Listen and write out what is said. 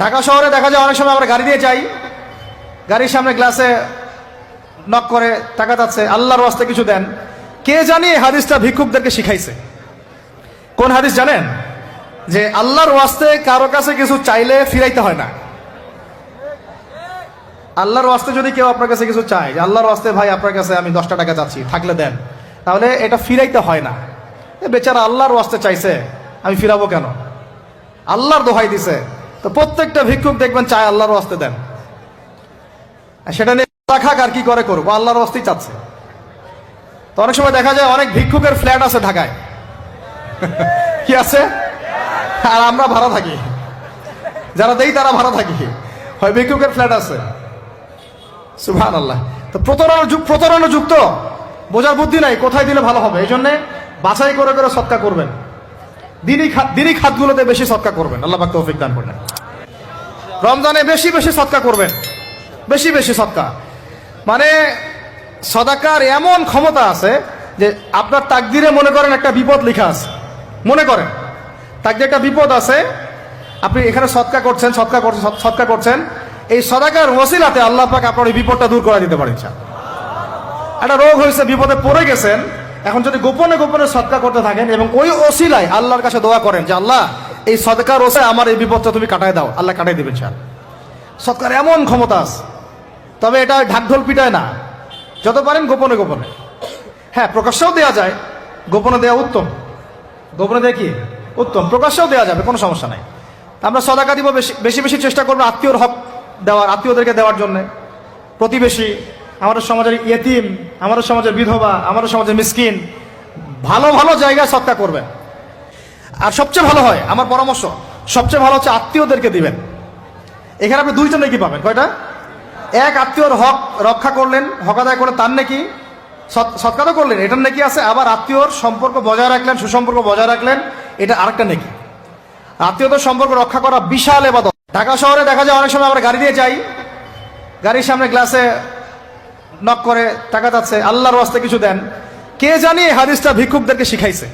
ঢাকা শহরে দেখা যায় অনেক সময় আমরা গাড়ি দিয়ে যাই। গাড়ির সামনে গ্লাসে নক করে টাকা যাচ্ছে, আল্লাহর ওয়াস্তে কিছু দেন। কে জানি হাদিসটা ভিক্ষুকদেরকে শিখাইছে? কোন হাদিস জানেন? যে আল্লাহর ওয়াস্তে কারও কাছে কিছু চাইলে ফিরাইতে হয় না। আল্লাহর ওয়াস্তে যদি কেউ আপনার কাছে কিছু চায়, যে আল্লাহর ওয়াস্তে ভাই আপনার কাছে আমি দশটা টাকা চাচ্ছি থাকলে দেন। তাহলে এটা ফিরাইতে হয় না। বেচারা আল্লাহর ওয়াস্তে চাইছে, আমি ফিরাবো কেন? আল্লাহর দোহাই দিছে। তো প্রত্যেকটা ভিক্ষুক দেখবেন চায় আল্লাহর ওয়াস্তে দেন। সেটা নিয়ে খাক আর কি করে করব, আল্লাহর ওয়াস্তেই চাচ্ছে। তো অনেক সময় দেখা যায় অনেক ভিক্ষুকের ফ্ল্যাট আছে ঢাকায়। কি আছে? আর আমরা ভাড়া থাকি। যারা দেই তারা ভাড়া থাকি। হয় ভিক্ষুকের ফ্ল্যাট আছে। সুভান আল্লাহ তো প্রতারণা প্রতারণা যুক্ত বোঝার বুদ্ধি নাই, কোথায় দিলে ভালো হবে? এই জন্যে বাছাই করে করে সৎকা করবেন। দিনই খাত দিনই খাতগুলোতে বেশি সৎকা করবেন। আল্লাহ পাক তৌফিক দান রমজানে বেশি বেশি সৎকা করবেন। বেশি বেশি সৎকা। মানে সদাকার এমন ক্ষমতা আছে যে আপনার তাকদিরে মনে করেন একটা বিপদ লেখা আছে। মনে করেন। তাকদিরে একটা বিপদ আছে, আপনি এখানে সৎকা করছেন সৎকা করছেন, সৎ- সৎকা করছেন। এই সদাকার ওসিলাতে আল্লাহ পাক আপনার এই বিপদটা দূর করে দিতে পারেন একটা রোগ হয়েছে, বিপদে পড়ে গেছেন। এখন যদি গোপনে গোপনে সৎকা করতে থাকেন এবং ওই ওসিলায় আল্লাহর কাছে দোয়া করেন যে, আল্লাহ এই সদকার ওসে আমার এই বিপদটা তুমি কাটায় দাও, আল্লাহ কাটাই দিবেন স্যার সৎকার এমন ক্ষমতা আছে, তবে এটা ঢাকঢোল পিটায় না, যত পারেন গোপনে গোপনে। হ্যাঁ প্রকাশ্যেও দেওয়া যায়, গোপনে দেওয়া উত্তম। গোপনে দেওয়া কি? উত্তম, প্রকাশ্যেও দেওয়া যাবে, কোনো সমস্যা নাই। আমরা সদাকা দিব, বেশি বেশি বেশি চেষ্টা করব আত্মীয়র হক দেওয়ার, আত্মীয়দেরকে দেওয়ার জন্য। প্রতিবেশী, আমাদের সমাজের ইয়েতিম, আমাদের সমাজের বিধবা, আমাদের সমাজের মিসকিন, ভালো ভালো জায়গায় সৎকা করবেন। আর সবচেয়ে ভালো হয়, আমার পরামর্শ, সবচেয়ে ভালো হচ্ছে আত্মীয়দেরকে দিবেন। এখানে আপনি দুইজন নাকি পাবেন, কয়টা? এক, আত্মীয়র হক রক্ষা করলেন, হক আদায় করলেন, তার নাকি? সৎকারও করলেন, এটার নাকি আছে, আবার আত্মীয়র সম্পর্ক বজায় রাখলেন, সুসম্পর্ক বজায় রাখলেন, এটা আরেকটা নাকি। আত্মীয়তার সম্পর্ক রক্ষা করা বিশাল এবাদত। ঢাকা শহরে দেখা যায় অনেক সময় আমরা গাড়ি দিয়ে যাই, গাড়ির সামনে গ্লাসে নক করে, টাকা যাচ্ছে, আল্লাহর ওয়াস্তে কিছু দেন। কে জানি হাদিসটা ভিক্ষুকদেরকে শিখাইছে।